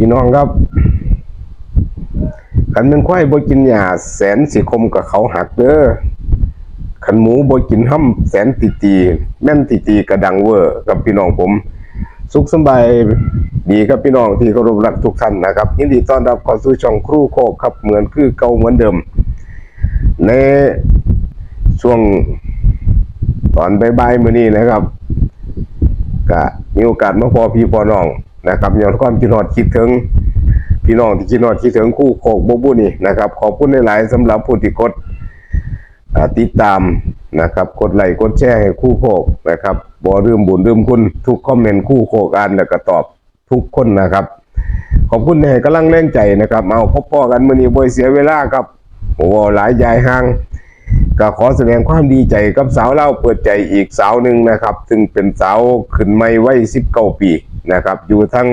พี่น้องครับขันเป็นควายบ่กินหญ้าแสนสิคมกับเขาหักเด้อขันหมูบ่กินห้ำแสนติตีแม่นติตีกระดังเวอร์กับพี่น้องผม สุขสบายดีครับพี่น้องที่เคารพรักทุกท่านนะครับยินดีต้อนรับเข้าสู่ช่องครูโคกครับเหมือนคือเก่าเหมือนเดิม ในช่วงตอนบ่ายๆมื้อนี้นะครับก็มีโอกาสมาพอพี่พอน้อง นะครับย้อนความคิดฮอดคิดถึงพี่น้องที่คิดฮอดคิดถึงคู่โคกบบุนี่นะครับ ขอบคุณหลายๆสำหรับผู้ที่กดติดตามนะครับ กดไลค์กดแชร์ให้คู่โคกนะครับบ่ลืมบุญลืมคุณทุกคอมเมนต์คู่โคกอ่านแล้วก็ตอบทุกคนนะครับ ขอบคุณให้กำลังแรงใจนะครับ เอาพบพ่อกันมื้อนี้บ่เสียเวลาครับโอ้โหลายยายห่างก็ขอแสดงความดีใจกับสาวเล่าเปิดใจอีกสาวหนึ่งนะครับ ซึ่งเป็นสาวขึ้นไม่ไว้สิบเก้าปี นะครับ อยู่ทั้ง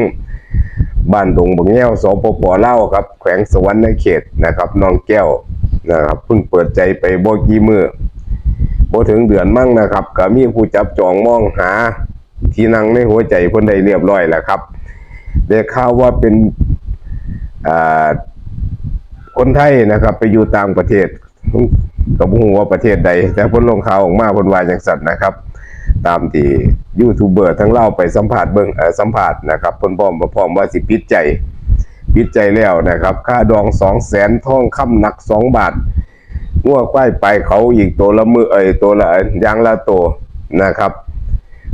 บ้านดงบางแง้วสปปเล่าครับ แขวงสวรรค์ในเขตนะครับน้องแก้วนะครับเพิ่งเปิดใจไปบ่กี่มือบ่ถึงเดือนมั่งนะครับก็มีผู้จับจองมองหา ที่นั่งในหัวใจเพิ่นได้เรียบร้อยแล้วครับได้ข่าวว่าเป็นคนไทยนะครับ ไปอยู่ต่างประเทศก็บ่ฮู้ว่าประเทศใด แต่พิ่นลงข่าวออกมาพิ่นว่าจังซั่นนะครับ ตามที่ยูทูบเบอร์ทั้งเล่าไปสัมภาษณ์เบิ่งเออสัมภาษณ์นะครับพนพร้อมพร้อมว่าสิปิดใจปิดใจแล้วนะครับ ค่าดอง200,000ทองคำหนัก2บาทงัวควายไปเขาอีกตัวละมือเอ้ยตัวละยางละตัวนะครับ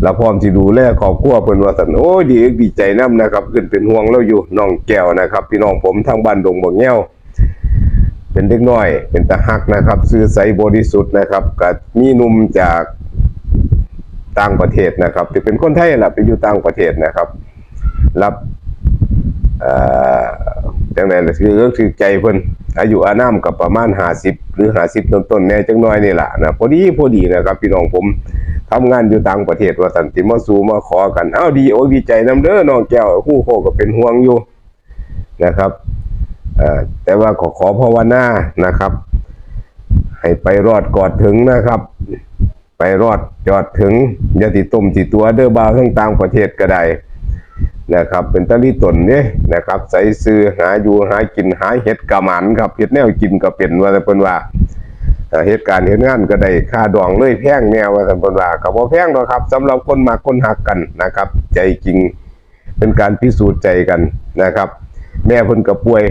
แล้วพร้อมที่ดูแลครอบครัวเพิ่นว่าซั่นโอ้ดีดีใจนํนะครับ ขึ้นเป็นห่วงเราอยู่น้องแก้วนะครับ พี่น้องผมทางบ้านดงบ่แง้วเป็นเด็กน้อย เป็นตาฮักนะครับ ซื้อใสบริสุทธิ์นะครับกับมีหนุ่มจาก ต่างประเทศนะครับที่เป็นคนไทยแหละไปอยู่ต่างประเทศนะครับ รับเอ่อจังไดล่ะคือก็คือใจเพิ่นอายุอานามกับประมาณ50หรือ50ต้นๆแน่จังน้อยนี่แหละนะพอดีพอดีนะครับ พี่น้องผมทำงานอยู่ต่างประเทศว่าสันติมาสูมาขอกันอ้าวดีโอ้ดีใจนํเด้อน้องแก้วคู่โคก็เป็นห่วงอยู่นะครับแต่ว่าขอขอภาวนานะครับ ให้ไปรอดกอดถึงนะครับ ไปรอดจอดถึงยาติต้มติตัวเด้อบาวทั้งต่างประเทศก็ได้นะครับ เป็นตะลิตนเนี่ยนะครับ ใส่ซื้อหาอยู่หากินหาเห็ดกระหมันครับเห็ดแนวกินก็เป็นว่าแต่เพิ่นว่าเหตุการณ์เหตุงานก็ได้ค่าดองเลยแพงแนวว่าแต่เพิ่นว่าก็บ่แพงหรอกครับสำหรับคนมักคนหักกันนะครับ ใจจริงเป็นการพิสูจน์ใจกันนะครับ แม่เพิ่นก็ป่วย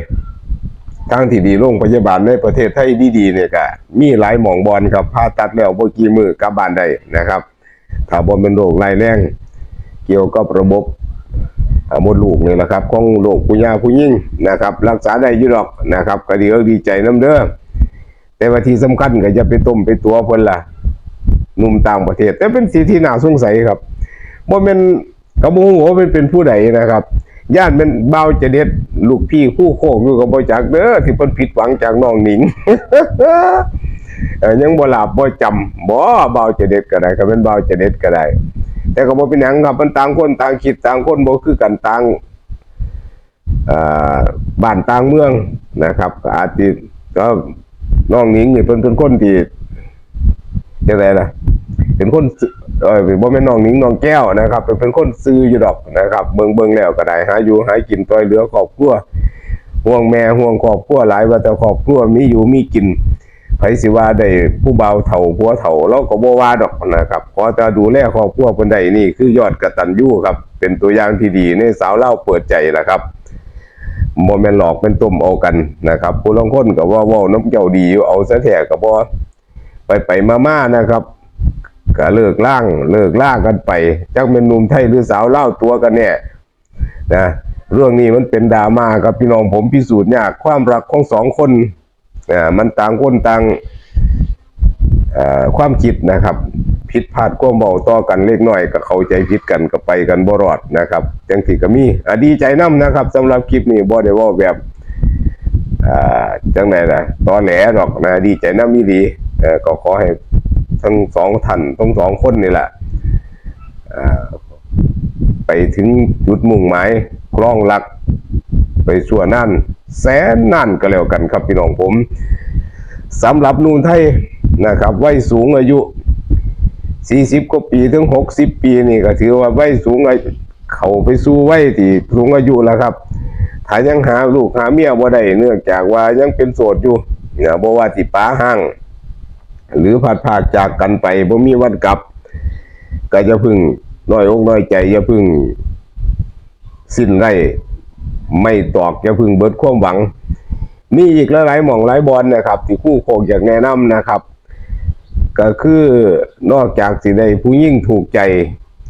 ทางที่ดีโรงพยาบาลในประเทศไทยดีๆเนี่ยก็มีหลายหมองบอลครับผ่าตัดแล้วบ่กี่มือกลับบ้านได้นะครับถ้าบ่เป็นโรคร้ายแรงเกี่ยวกับระบบมดลูกนี่แหละครับของโรคผู้ยาผู้ยิ่งนะครับ รักษาได้ยู่หรอกนะครับ ก็ดีอกดีใจน้ำเด้อแต่ว่าที่สำคัญก็จะไปต้มไปตัวเพิ่นล่ะนุ่มต่างประเทศ แต่เป็นสิ่งที่น่าสงสัยครับบ่แม่นกระบ่ฮู้ว่าเป็นเป็นผู้ใดนะครับ ย่านเป็นเบาจะเด็ดลูกพี่คู่โคกอยู่กับบ่จักเด้อที่เพิ่นผิดหวังจากน้องหนิงยังบ่หลับบ่จำบ่เบาจะเด็ดก็ได้ก็เป็นเบาจะเด็ดก็ได้ แต่ก็บ่เป็นหยังครับมันต่างคนต่างคิดต่างคนบ่คือกันต่างบ้านต่างเมืองนะครับอาจสิก็น้องหนิงนี่เพิ่นเป็นคนที่จังไดล่ะ เป็นคนซื่อเออบ่แม่นน้องนิงน้องแก้วนะครับเป็นเป็นคนซื้ออยู่ดอกนะครับ เบิ่งเบิ่งแล้วก็ได้หาอยู่หากินต้อยเหลือครอบครัวห่วงแม่ห่วงครอบครัวหลายว่าแต่ครอบครัวมีอยู่มีกินไผสิว่าได้ผู้เบาเฒ่าผัวเฒ่าเราก็บ่ว่าดอกนะครับขอแต่ดูแลครอบครัวเพิ่นได้นี่คือยอดกระตัญญูครับ เป็นตัวอย่างที่ดีในสาวเล่าเปิดใจละครับบ่แม่นหลอกเป็นต้มเอากันนะครับผู้ลางคนก็ว่าว้าน้ำเจ้าดีอยู่เอาซะแท้ก็บ่ไปไปๆมานะครับ ก็เลิกล่างเลิกล่ากันไปจักเป็นหนุ่มไทยหรือสาวเล่าตัวกันเนี่ยนะเรื่องนี้มันเป็นดราม่าครับพี่น้องผมพิสูจน์ยากความรักของสองคนอ่ามันต่างคนต่างความคิดนะครับผิดพลาดความเบาต่อกันเล็กน้อยก็เข้าใจผิดกันก็ไปกันบ่รอดนะครับจังที่ก็มีอดีใจนํนะครับสำหรับคลิปนี้บ่ได้ว่าแบบอ่าจังไดล่ะตอนแหลหรอกนะดีใจนํอีหลีก็ขอให้ ทั้งสองท่านทั้งสองคนนี่แหละไปถึงจุดมุ่งหมายคล้องรัก ไปชั่วนั่นแสนนั่นก็แล้วกันครับพี่น้องผมสำหรับนูนไทยนะครับวัยสูงอายุ 40กว่าปีถึง 60 ปีนี่ก็ถือว่าวัยสูงอายุเขาไปสู่วัยที่สูงอายุแล้วครับถ้ายังหาลูกหาเมียบ่ได้เนื่องจากว่ายังเป็นโสดอยู่เนี่ยบ่ว่าสิป้าห้าง หรือผัดผากจากกันไปบ่มีวันกลับ ก็จะพึ่งน้อยอกน้อยใจอย่าพึ่ง สิ้นไรไม่ตอกอย่าพึ่งเบิดความหวังนี่อีกหลายๆหม่องหลายบอลนะครับ ที่คู่โคกอยากแนะนำนะครับ ก็คือนอกจากสิได้ผู้ยิ่งถูกใจ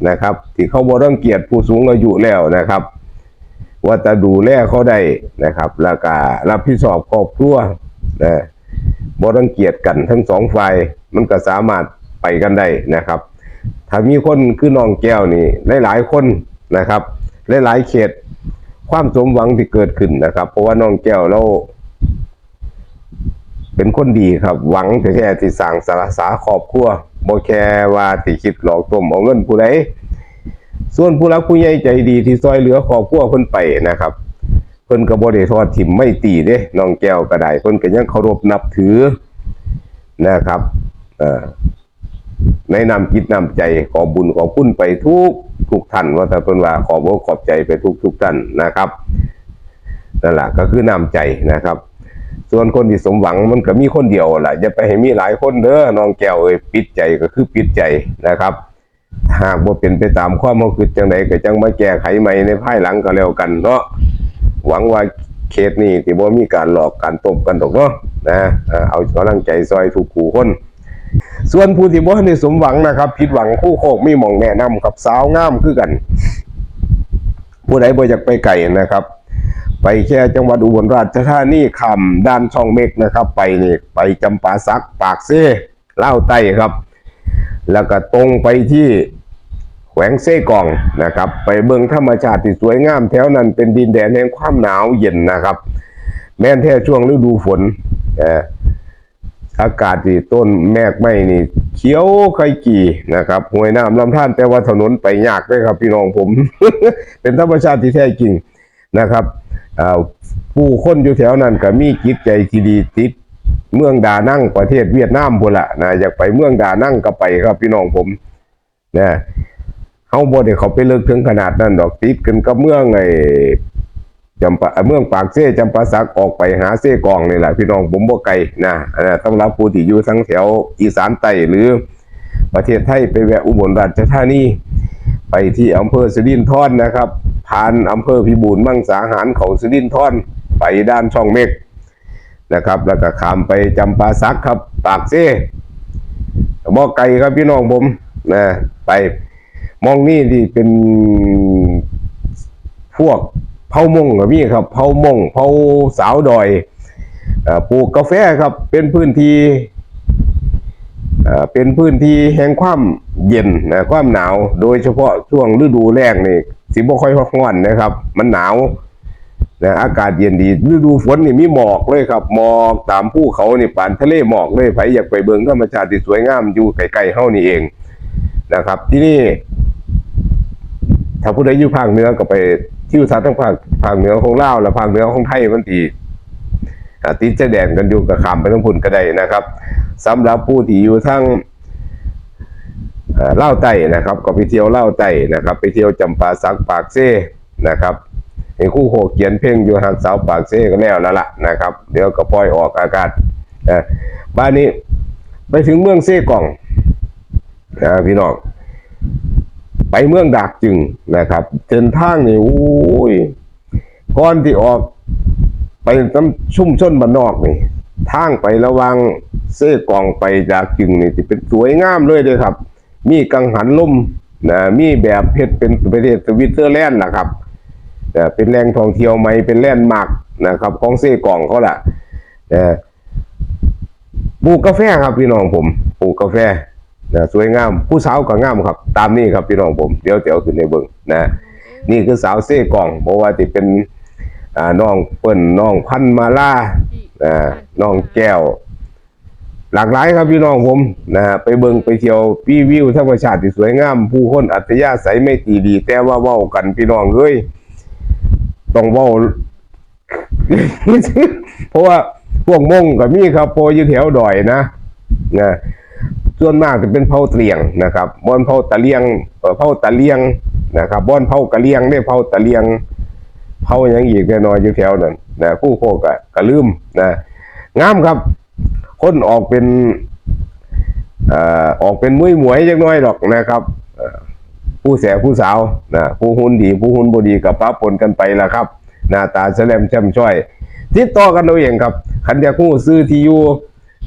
นะครับ ที่เขาบ่รังเกียจผู้สูงอายุแล้วนะครับ ว่าจะดูแลเขาได้นะครับ แล้วก็รับผิดชอบครอบครัวนะ บ่รังเกียจกันทั้งสองฝ่ายมันก็สามารถไปกันได้นะครับ ถ้ามีคนคือน้องแก้วนี่หลายๆคนนะครับหลายๆเขตความสมหวังที่เกิดขึ้นนะครับ เพราะว่าน้องแก้วเราเป็นคนดีครับ หวังแต่แค่ที่สร้างสารสาครอบครัวบ่แค่ว่าที่คิดหลอกต้มเอาเงินผู้ใดส่วนผู้รักผู้ใหญ่ใจดีที่ซอยเหลือครอบครัวเพิ่นไปนะครับ พิ่นก็บ่ได้ทอดถิ่มไม่ตีเด้น้องแก้วก็ได้เพิ่นก็ยังเคารพนับถือนะครับอ่อในนำจิตนำใจขอบุญขอบคุณไปทุกทุกท่านว่าแต่เพิ่นว่าขอบอกขอบใจไปทุกทุกท่านนะครับนั่นแหละก็คือนำใจนะครับ ส่วนคนที่สมหวังมันก็มีคนเดียวแหละอย่าไปให้มีหลายคนเด้อน้องแก้วเอ้ยปิดใจก็คือปิดใจนะครับหากว่าเป็นไปตามความเขาคือจังไดก็จังมาแก้ไขใหม่ในภายหลังก็แล้วกันเนาะ หวังว่าเคสนี้ที่บ่มีการหลอกการตบกันดอกเนาะนะเอ่อเอากำลังใจซอยทุกคู่คนส่วนผู้ที่บ่ได้สมหวังนะครับผิดหวังคู่โคกมีหมองแนะนำกับสาวงามคือกัน ผู้ใดบ่อยากไปไกลนะครับ ไปแค่จังหวัดอุบลราชธานีคำด้านช่องเมกนะครับ ไปนี่ไปจำปาสักปากเซ่เล่าวใต้ครับ แล้วก็ตรงไปที่ แขวงเซ่กองนะครับ ไปเบิ่งธรรมชาติที่สวยงามแถวนั้นเป็นดินแดนแห่งความหนาวเย็นนะครับ แม้นแท้ช่วงฤดูฝนอากาศที่ต้นแมกไม้นี่เขียวไข่กี่นะครับห้วยน้ำลำธารแต่ว่าถนนไปยากเลยครับ พี่น้องผม เป็นธรรมชาติที่แท้จริงนะครับผู้คนอยู่แถวนั้นก็มีจิตใจที่ดีติดเมืองดานั่งประเทศเวียดนามพุ่นละนะอยากไปเมืองดานั่งก็ไปครับพี่น้องผมนะ เฮาบ่ได้เขาไปเลิกถึงขนาดนั้นดอกติดกันกับเมืองไอ้จำปาเมืองปากเซ่จำปาสักออกไปหาเซ่กองนี่แหละพี่น้องผมบ่ไกลนะนนั้นต้องรับผู้ที่อยู่ทั้งแถวอีสานใต้หรือประเทศไทยไปแวะอุบลราชธานีไปที่อำเภอสิรินธรนนะครับ ผ่านอำเภอพิบูลมังสาหารเขาสิรินธรไปด้านช่องเมฆนะครับ แล้วก็ขามไปจำปาสักครับ ปากเซ่บ่ไก่ครับพี่น้องผมนะไป มองนี่ที่เป็นพวกเผามงกับมี่ครับเผามงเผาสาวดอยอปลูกกาแฟครับ เป็นพื้นที่เป็นพื้นที่แห่งความเย็นนะความหนาว โดยเฉพาะช่วงฤดูแล้งนี่สิบ่ค่อยร้อนนะครับ มันหนาวนะอากาศเย็นดีฤดูฝนนี่มีหมอกเลยครับหมอกตามภูเขานี่ปานทะเลหมอกเลยใครอยากไปเบิ่งธรรมชาติที่สวยงามอยู่ใกล้ๆเฮานี่เองนะครับ ที่นี่ ถ้าผู้ใดอยู่ภาคเหนือก็ไปที่อุตสาหทั้งภาคภาคเหนือของลาวและภาคเหนือของไทยมันตีติดชายแดนกันอยู่กับขามไปทั้งพุ่นก็ได้นะครับสำหรับผู้ที่อยู่ทั้งเล่าวใต้นะครับ ก็ไปเที่ยวเล่าวใต้นะครับ ไปเที่ยวจำปาสักปากเซ่นะครับเห็นคู่โคเขียนเพลงอยู่หักสาวปากเซ่ก็แล้วแล้วล่ะนะครับ เดี๋ยวก็ปล่อยออกอากาศบ้านนี้ไปถึงเมืองเซ่กล่องนะพี่น้อง ไปเมืองดากจึงนะครับเดินทางนี่โอ้ยก่อนที่ออก ไปน้ำชุ่มชนบ้านนอกนี่ทางไประวังเซ่กล่องไปดากจึงนี่ที่เป็นสวยงามเลยเลยครับ มีกังหันลมนะมีแบบเพชรเป็นประเทศสวิตเซอร์แลนด์นะครับเป็นแหล่งท่องเที่ยวใหม่เป็นแลนด์มาร์กนะครับของเซ่กล่องเขาแหละเอ่อปลูกกาแฟครับพี่น้องผมปลูกกาแฟ นะสวยงามผู้สาวก็งามครับ ตามนี้ครับพี่น้องผมเดี๋ยวเดี๋ยวขึ้นในเบิ้งนะนี่คือสาวเซ่กล่องเพราะว่าที่เป็นน้องเปิ้นน้องพันมาล่าอ่าน้องแก้ว หลากหลายครับพี่น้องผมนะฮะไปเบิงไปเที่ยวปีวิวธรรมชาติที่สวยงาม ผู้คนอัธยาศัยไม่ตีดี แต่ว่าเว้ากันพี่น้องเอ้ยต้องเว้าเพราะว่าพวกมงกับมีครับโพอยู่แถวดอยนะนะ ส่วนมากจะเป็นเผาเตลียงนะครับบอนเผาตะเลียงเอ่อเผาตะเลียงนะครับบอนเผากะเลียงได้เผาตะเลียงเผาหยังอีกแน่นอนอยู่แถวนั้นนะคู่โคกก็ก็ลืมนะงามครับ คนออกเป็นออกเป็นมุ้ยหมวยจังน้อยดอกนะครับผู้แสบผู้สาวนะผู้หุ่นดี ผู้หุ่นบดีกับป้าปนกันไปละครับ หน้าตาแสลมแช่มช่อย ติดต่อกันเอาเองครับคันยาคู่ซื้อที่อยู่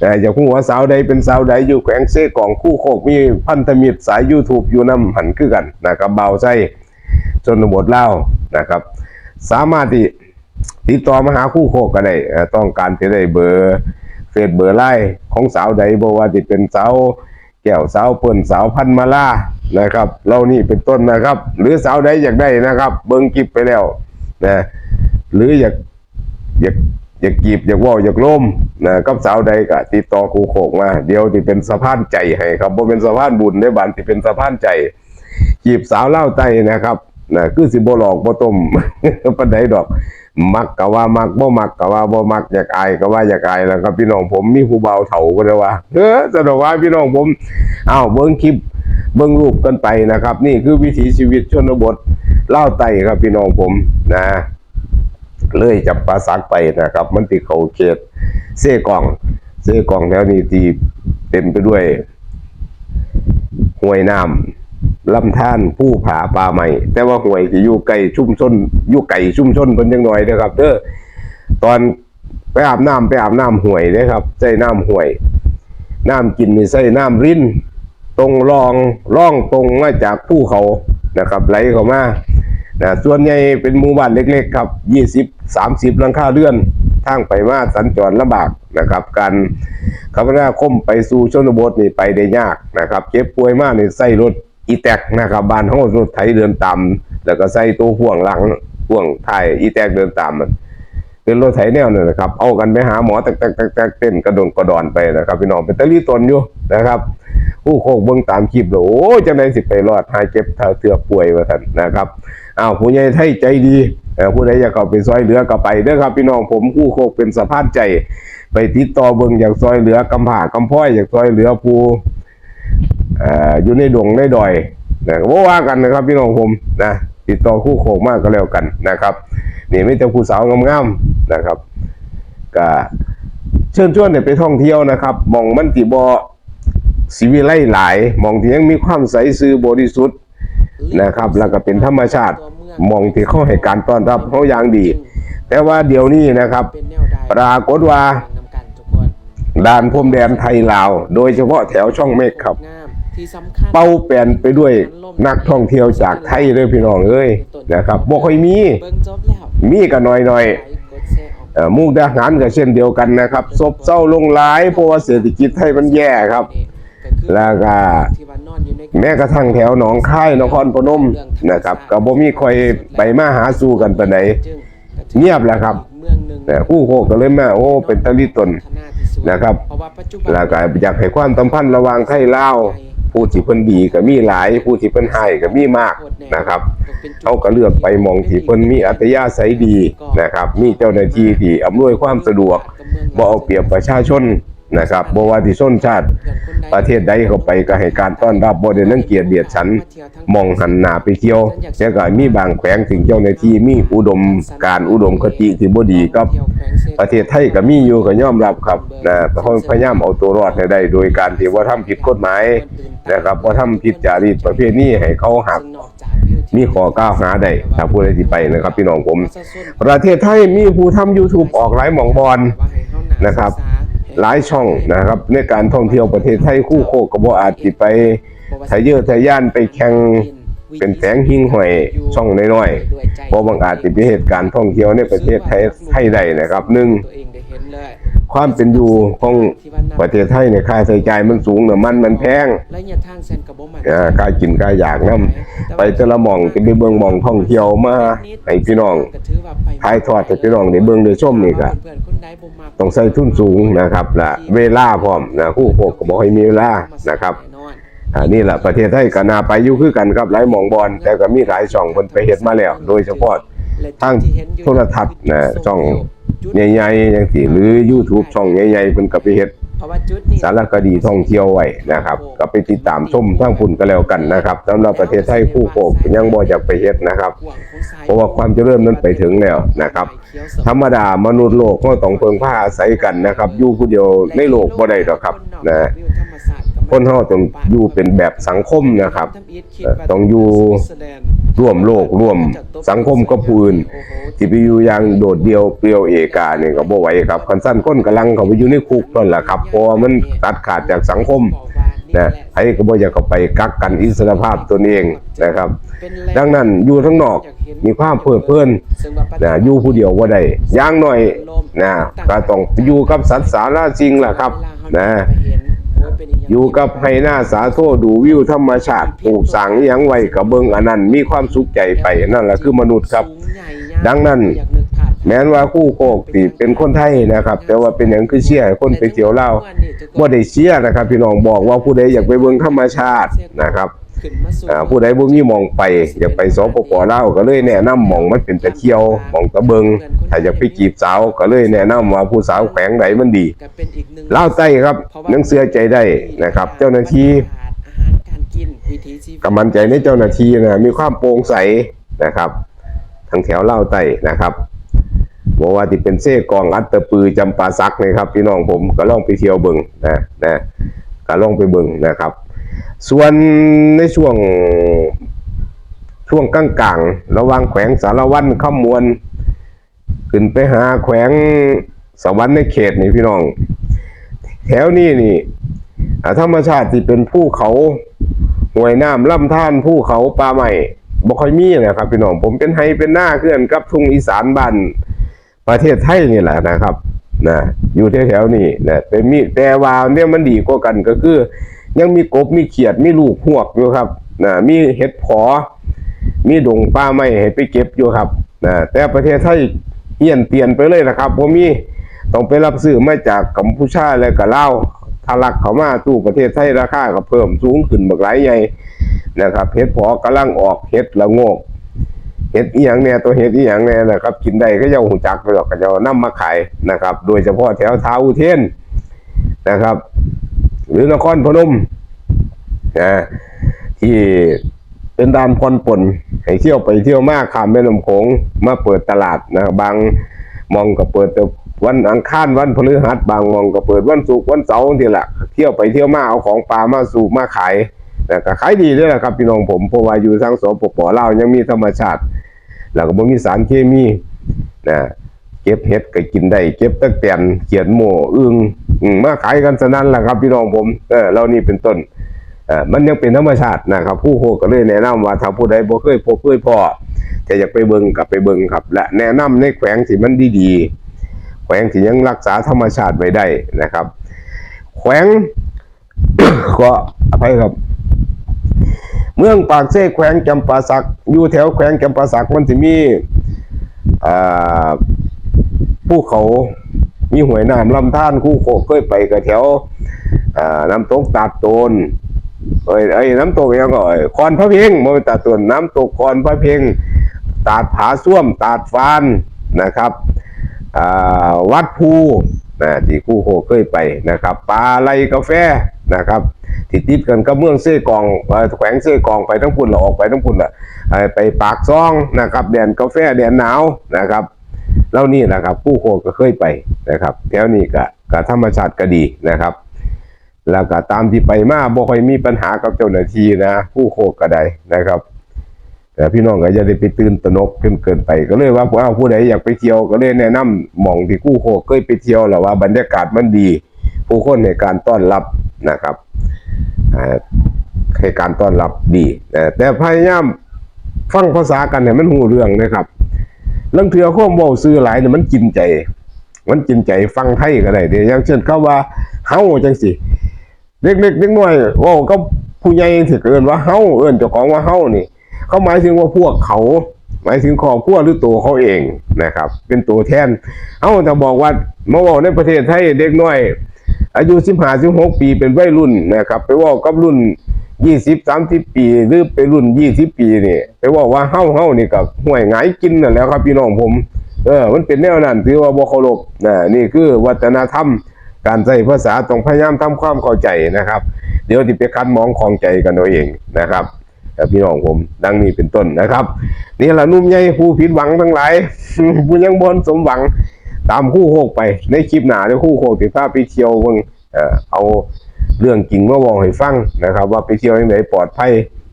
แต่อยาคู่ว่าสาวใดเป็นสาวใดอยู่แขวงเซกองคู่โคกมีพันธมิตรสาย YouTube อยู่น้ำหันคือกันนะครับเบาใส่ชนบทเล่านะครับ สามารถที่ติดต่อมาหาคู่โคกก็ได้ต้องการจะได้เบอร์เฟซเบอร์ไลน์ของสาวใดบอกว่าจะเป็นสาวแก้วสาวเปิ้นสาวพันมาล่านะครับเรานี่เป็นต้นนะครับ หรือสาวใดอยากได้นะครับ เบิ้งกิบไปแล้วนะหรืออยากอยาก อยากกีบอยากว่าอยากล่มนะกับสาวใดก็ติดต่อครูโขกมา เดี๋ยวที่เป็นสะพานใจให้ครับบ่เป็นสะพานบุญในบ้านที่เป็นสะพานใจกีบสาวเล่าไตนะครับนะคือสิบ่หลอกบ่ต้มปานใดดอก มักกะว่ามักบ่มักกะว่าบ่มักอยากอายก็ว่าอยากอายแล้วครับพี่น้องผมมีผู้เบาเฒ่าก็ได้ว่าเออสะดอกว่าพี่น้องผมอ้าวเบิ่งคลิปเบิ่งรูปกันไปนะครับ นี่คือวิถีชีวิตชนบทเล่าไตครับพี่น้องผมนะ เลยจับปลาสักไปนะครับ มันติดเขาเขตเซกล่องเซกล่องแล้วนี่ที่เต็มไปด้วยห้วยน้ำลำธารผู้ผาป่าใหม่ แต่ว่าห้วยที่อยู่ไกลชุ่มชนอยู่ไก่ชุ่มชนเพิ่นยังหน่อยนะครับเด้อตอนไปอาบน้ำไปอาบน้ำห้วยเด้อครับใส่น้ำห้วย น้ำกินนี่ใส่น้ำรินตรงรองร่องตรงมาจากภูเขานะครับไหลเข้ามา นะส่วนใหญ่เป็นหมู่บ้านเล็ก ๆ ครับยี่สิบสามสิบหลังคาเรือนทางไปมาสัญจรลำบากนะครับ การคมนาคมไปสู่ชนบทนี่ไปได้ยากนะครับเจ็บป่วยมากนี่ใส่รถอีแตกนะครับบ้านห้องรถไถเดินตามแล้วก็ใส่ตัวพ่วงหลังพ่วงไทยอีแตกเดินตามมันเป็นรถไถแนวเนี่ยนะครับ เอากันไปหาหมอแตกแตกแตกเต้นกระโดดกระดอนไปนะครับพี่น้องเป็นตะลี่ตนอยู่นะครับผู้โคกเบิ่งตามคลิปเลยโอ้จังไดสิไปรอดหายเจ็บเท้าเตือป่วยว่าท่านนะครับ อ้าวผู้ใหญ่ไทยใจดีเอ่อผู้ใดอยากเข้าไปซอยเหลือก็ไปเด้อครับพี่น้องผมผู้โคกเป็นสะพานใจ ไปติดต่อเบิ่งอยากซอยเหลือกำผ่ากำพ้อยอยากซอยเหลือผู้เอ่ออยู่ในดงในดอยนะก็บ่ว่ากันนะครับพี่น้องผมนะติดต่อคู่โคกมากก็แล้วกันนะครับนี่ไม่แต่ผู้สาวงามๆนะครับก็เชิญชวนเนี่ยไปท่องเที่ยวนะครับมองมันติบอสีวิไลหลายมองที่ยังมีความใสซื่อบริสุทธิ์ นะครับ แล้วก็เป็นธรรมชาติมองที่เขาให้การต้อนรับเขาอย่างดี แต่ว่าเดี๋ยวนี้นะครับ ปรากฏว่าด่านพรมแดนไทยลาว โดยเฉพาะแถวช่องเมฆครับ เป้าแปลนไปด้วยนักท่องเที่ยวจากไทยเลยพี่น้องเอ้ยนะครับบ่ค่อยมี มีก็น้อยไลค์กดแชร์ออกๆเอ่อมุกดาหารก็เช่นเดียวกันนะครับซบเซาลงหลายเพราะว่าเศรษฐกิจไทยมันแย่ครับ แล้วก็ แม้กระทั่งแถวหนองค่ายนครพนมนะครับก็บ่มีใครไปมาหาสู่กันปานใดเงียบแล้วครับแต่ผู้โคกก็เลยมาโอ้เป็นตะลิตนนนะครับเพราะว่าปัจจุบันแล้วก็อยากให้ความสัมพันธ์ระหว่างไทยลาวผู้ที่เพิ่นดีก็มีหลาย ผู้ที่เพิ่นให้ก็มีมากนะครับเอาก็เลือกไปมองที่เพิ่นมีอัตยาศัยดีนะครับ มีเจ้าหน้าที่ที่อำนวยความสะดวกบ่เอาเปรียบประชาชน นะครับบ่ว่าที่ชนชาติประเทศใดเข้าไปก็ให้การต้อนรับบ่ได้รังเกียจเบียดฉันมองหันหน้าไปเที่ยวแต่ก็มีบางแขวงถึงเจ้าหน้าที่มีอุดมการอุดมคติที่บ่ดีกับประเทศไทยก็มีอยู่ก็ยอมรับครับนะเขาพยายามเอาตัวรอดให้ได้โดยการที่ว่าทำผิดกฎหมายนะครับว่าทำผิดจารีตประเภทนี้ให้เขาหักมีขอกล่าวหาได้ถ้าผู้ใดที่ไปนะครับ พี่น้องผม ประเทศไทยมีผู้ทำ YouTube ออกหลายหม่องบอลนะครับ หลายช่องนะครับ ในการท่องเที่ยวประเทศไทยคู่โคกก็บ่อาจสิไปทะเยอทะยานไปแข่งเป็นแสงหิ่งห้อยช่องน้อยๆเพราะบางอาจจะเป็นเหตุการณ์ท่องเที่ยวในประเทศไทยไทยได้นะครับหนึ่ง ตัวเองได้เห็นเลยความเป็นอยู่ของประเทศไทยเนี่ยค่าใช้จ่ายมันสูงน้ำมันมันแพงและเนี่ยทางเซนกับบ่มันอ่าค่ากินค่าอยากนํไปแต่ละหม่องจะไปเบิ่งหม่องท่องเที่ยวมาให้พี่น้องก็ถือว่าไปถ่ายทอดให้พี่น้องได้เบิ่งได้ชมนี่ก็เพื่อนคนใดบ่มักต้องใช้ทุนสูงนะครับและเวลาพร้อมนะคู่พวกก็บ่ให้มีเวลานะครับแน่นอนอ่านี่แหละประเทศไทยก็น่าไปอยู่คือกันครับหลายหม่องบอลแต่ก็มีหลายช่องเพิ่นไปเฮ็ดมาแล้ว โดยเฉพาะทางโทรทัศน์นะช่อง ใหญ่ๆจังซี่หรือ YouTube ช่องใหญ่ๆเพิ่นก็ไปเฮ็ดราะว่าจุดนี้สารคดีท่องเที่ยวไว้นะครับ ก็ไปติดตามชมทั้งพุ่นก็แล้วกันนะครับสำหรับประเทศไทยคู่โคกยังบ่อยากไปเฮ็ดนะครับ กว้างของสยเพราะว่าความเจริญมันไปถึงแล้วนะครับ ธรรมดามนุษย์โลกก็ต้องเพิ่งพาอาศัยกันนะครับ อยู่ผู้เดียวในโลกบ่ได้ดอกครับนะ คนเฮาต้องอยู่เป็นแบบสังคมนะครับต้องอยู่ร่วมโลกร่วมสังคมกับผู้อื่นที่ไปอยู่อย่างโดดเดี่ยวเปลี่ยวเอกาเนี่ยก็บ่ไหวครับคันสั้นคนกำลังเขาไปอยู่ในคุกนั่นแหละครับเพราะมันตัดขาดจากสังคมนะไผก็บ่อยากเข้าไปกักกันอิสรภาพตนเองนะครับ ดังนั้นอยู่ทั้งนอกมีความเพลิดเพลินนะอยู่ผู้เดียวว่าได้อย่างหน่อยนะก็ต้องอยู่กับสัตว์สาราจริงล่ะครับนะ อยู่กับให้หน้าสาโทดูวิวธรรมชาติปลูกสังอหยังไว้กับเบิงอันนั้นมีความสุขใจไปนั่นแหละคือมนุษย์ครับ ดังนั้น แม้นว่าคู่โคกที่เป็นคนไทยนะครับ แต่ว่าเป็นอย่างคือเชี่ยให้คนไปเที่ยวเล่าวบ่ได้เชี่ยนะครับ พี่น้องบอกว่าผู้ใดอยากไปเบิ่งธรรมชาตินะครับอ่า ผู้ใดบ่มีหมองไปอยากไปสปปลาวก็เลยแนะนำหมองมันเป็นตะเที่ยวหมองตะเบิงถ้าอยากไปจีบสาวก็เลยแนะนำว่าผู้สาวแขวงใดมันดีลาวใต้ครับนังเสือใจได้นะครับ เจ้าหน้าที่ก็มั่นใจในเจ้าหน้าที่นะมีความโปร่งใสนะครับทั้งแถวลาวใต้นะครับบอกว่าที่เป็นเส้กองอัตตปือจำปาสักนะครับพี่น้องผมก็ลองไปเที่ยวเบิงนะนะก็ลองไปเบิงนะครับ ส่วนในช่วงช่วงกลางๆระหว่างแขวงสารวันข้ามวลขึ้นไปหาแขวงสวรรค์ในเขตนี่พี่น้อง แถวนี้นี่อ่าธรรมชาติที่เป็นภูเขาห้วยน้ำลำธารภูเขาป่าใหม่บ่ค่อยมีนะครับพี่น้องผมเป็นไฮเป็นหน้าเคลื่อนกับทุ่งอีสานบ้านประเทศไทยนี่แหละนะครับนะอยู่แถวๆนี้นะแต่มีแต่ว่าเนี่ยมันดีกว่ากันก็คือ ยังมีกบมีเขียดมีลูกหวกอยู่ครับนะมีเห็ดผอ มีดงป่าไม้ให้ไปเก็บอยู่ครับนะแต่ประเทศไทยเฮียนเปลี่ยนไปเลยนะครับผมมีต้องไปรับซื้อมาจากกัมพูชาและก็ลาวทะลักเขามาตู้ประเทศไทยราคาก็เพิ่มสูงขึ้นบักหลายใหญ่นะครับเห็ดผอกำลังออกเห็ดละงกเห็ดอีหยังเนี่ยตัวเห็ดอีหยังเนี่ยนะครับกินได้ก็จะหูจักไปหรอกก็จะนำมาขายนะครับ โดยเฉพาะแถวท้าวอุเทนนะครับ หรือนครพนมนะที่เป็นด่านพรปนให้เที่ยวไปเที่ยวมาข้ามแม่น้ำโขงมาเปิดตลาดนะบางมองก็เปิดแต่วันอังคารวันพฤหัสบางมองก็เปิดวันศุกร์วันเสาร์ทีละเที่ยวไปเที่ยวมาเอาของปลามาสู่มาขายนะก็ขายดีด้วยละครับพี่น้องผมเพราะว่าอยู่ทางสปปลาวยังมีธรรมชาติ แล้วก็บ่มีสารเคมีนะ เก็บเห็ดก็กินได้เก็บตะเตียนเขียนโม่อึงมาขายกันสนั่นแหละครับพี่น้องผมเออเรานี่เป็นต้นเออมันยังเป็นธรรมชาตินะครับ ผู้โคก็เลยแนะนำว่าถ้าผู้ใดบ่เคยพบเคยพ่อจะอยากไปเบิ่งกับไปเบิ่งครับ และแนะนำในแขวงที่มันดีๆแขวงที่ยังรักษาธรรมชาติไว้ได้นะครับ แขวงก็อภัยครับเมืองปากเซ่แขวงจำปาสักอยู่แถวแขวงจำปาสักมันจะมีอ่า ภูเขา มีหวยน้ำลำธารคู่โคกเคยไปกับแถวน้ำตกตาดโตนเอ้ยไอ้ยน้ำตกยังก็เอ้ยคอนพระเพ็งมันตาดโตนน้ำตกคอนพระเพ็งตาดผาส้วมตาดฟานนะครับวัดภูนะที่คู่โคเคยไปนะครับปลาไหลกาแฟนะครับที่ติดกันกับเมืองเซ่กองอ่อแขวงเซ่กองไปทั้งพุ่นละออกไปทั้งพุ่นละเอ่อไปปากซองนะครับแดนกาแฟแดนหนาวนะครับ แล้วนี่นะครับผู้โคก็เคยไปนะครับแถวนี้ก็ก็ธรรมชาติก็ดีนะครับ แล้วก็ตามที่ไปมาบ่ค่อยมีปัญหากับเจ้าหน้าที่นะ ผู้โคก็ได้นะครับ แต่พี่น้องก็อย่าได้ไปตื่นตระหนกจนเกินไป ก็เลยว่าอ้าวผู้ใดอยากไปเที่ยวก็เลยแนะนำหม่องที่กู้โคเคยไปเที่ยวแล้วว่าบรรยากาศมันดี ผู้คนในการต้อนรับนะครับให้การต้อนรับดีแต่แต่พยายามฟังภาษากันเนี่ยมันหูเรื่องนะครับ ลังเทือข้อมเว้าซื้อหลายเนี่ยมันกินใจ มันกินใจฟังไทยก็ได้เดี๋ยวอย่างเช่นเขาว่าเฮาจังสิเล็กๆเล็กน้อยว่าก็ผู้ใหญ่ที่เกินว่าเฮาเอินเจ้าของว่าเฮานี่ เขาหมายถึงว่าพวกเขา หมายถึงครอบครัวหรือตัวเขาเองนะครับ เป็นตัวแทนเฮาจะบอกว่ามาเว่าในประเทศไทยเด็กน้อย อายุสิบห้าสิบหกปีเป็นวัยรุ่นนะครับ ไปว่ากับรุ่น ยี่สิบสามสิบปีหรือไปรุ่นยี่สิบปีนี่ไปเว่าว่าเฮ้าเฮ้านี่กับห่วยหงายกินนั่นแล้วครับพี่น้องผม เออ มันเป็นแนวนั้นถือว่าบ่เคารพนะนี่คือวัฒนธรรม การใช้ภาษาต้องพยายามทำความเข้าใจนะครับ เดี๋ยวที่ไปคัดมองของใจกันเอาเองนะครับพี่น้องผมดังนี้เป็นต้นนะครับนี่แหละนุ่มใหญ่ผู้ผิดหวังทั้งหลายผู้ยังบนสมหวังตามคู่โคกไปในคลิปหนาเดี๋ยวคู่โคกติดภาพไปเที่ยวเบิ่งเออเอา เรื่องจริงมาบอกให้ฟังนะครับ ว่าไปเที่ยวยังไงปลอดภัย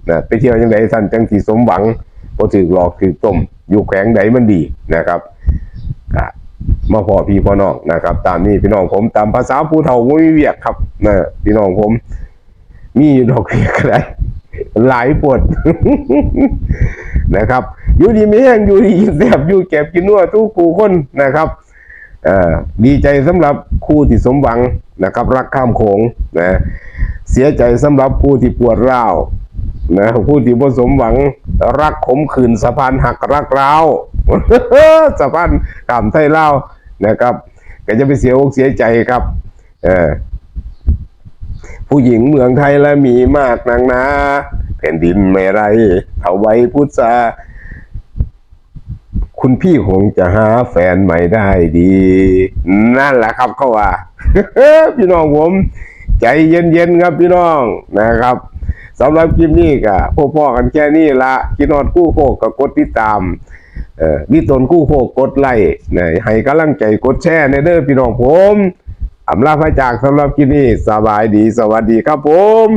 นะไปเที่ยวยังไงท่านจังสีสมหวังบ่ถือหลอกถือต้มอยู่แขวงใดมันดีนะครับมาพอพี่พ่อน้องนะครับ ตามนี้พี่น้องผมตามภาษาผู้เฒ่าบ่มีเวียกครับนะพี่น้องผม มีดอกเวียกอะไรหลายปวดนะครับ อยู่ดีไม่แห้งอยู่ดีกินแสบอยู่แก็บกินนัวทุกผู้คนนะครับ ดีใจสำหรับคู่ที่สมหวังนะครับ รักข้ามโขงนะเสียใจสำหรับผู้ที่ปวดร้าวนะผู้ที่บ่สมหวังรักขมขื่นสะพานหักรักร้าวสะพานขามไทยเล่านะครับก็จะไปเสียอกเสียใจครับเออผู้หญิงเมืองไทยและมีมากนางนาแผ่นดินไม่ไรเอาไว้พุทธา คุณพี่คงจะหาแฟนใหม่ได้ดี นั่นแหละครับเขาว่า พี่น้องผม ใจเย็นๆครับพี่น้องนะครับสำหรับคลิปนี้ก็พพ่อๆกันแค่นี้ละคินอดกู้โคกก็กดติดตามเอ่อวิตนกู้โคกกดไลค์นะให้กำลังใจกดแชร์ในเด้อพี่น้องผมอำลาพระจากสำหรับคลิปนี้สบายดีสวัสดีครับผม